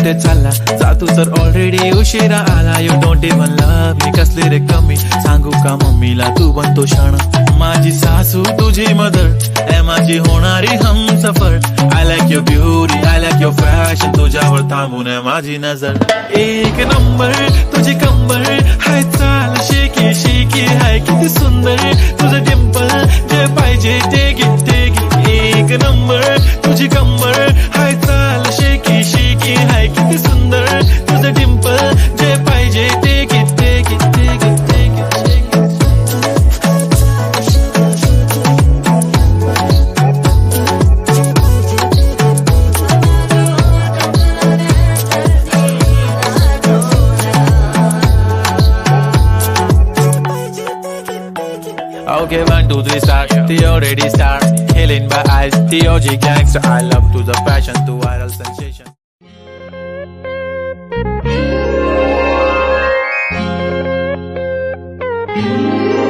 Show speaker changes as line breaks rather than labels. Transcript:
कुठे चालला जा तू तर ऑलरेडी उशिरा आला you don't even love me कसले रे कमी सांगू का मम्मीला तू बनतो क्षण माझी सासू तुझी मदर ए माझी होणारी हम सफर I like your beauty I like your fashion तुझ्यावर थांबून माझी नजर एक नंबर तुझी कंबर हाय चाल शेकी शेकी हाय किती सुंदर तुझं टिम्पल जे पाहिजे ते गिफ्ट ते एक नंबर तुझी कंबर हाय
Okay, one, two, three, start. The already start. Killing by eyes. The OG gangster. I love to the passion, to viral sensation. Thank you.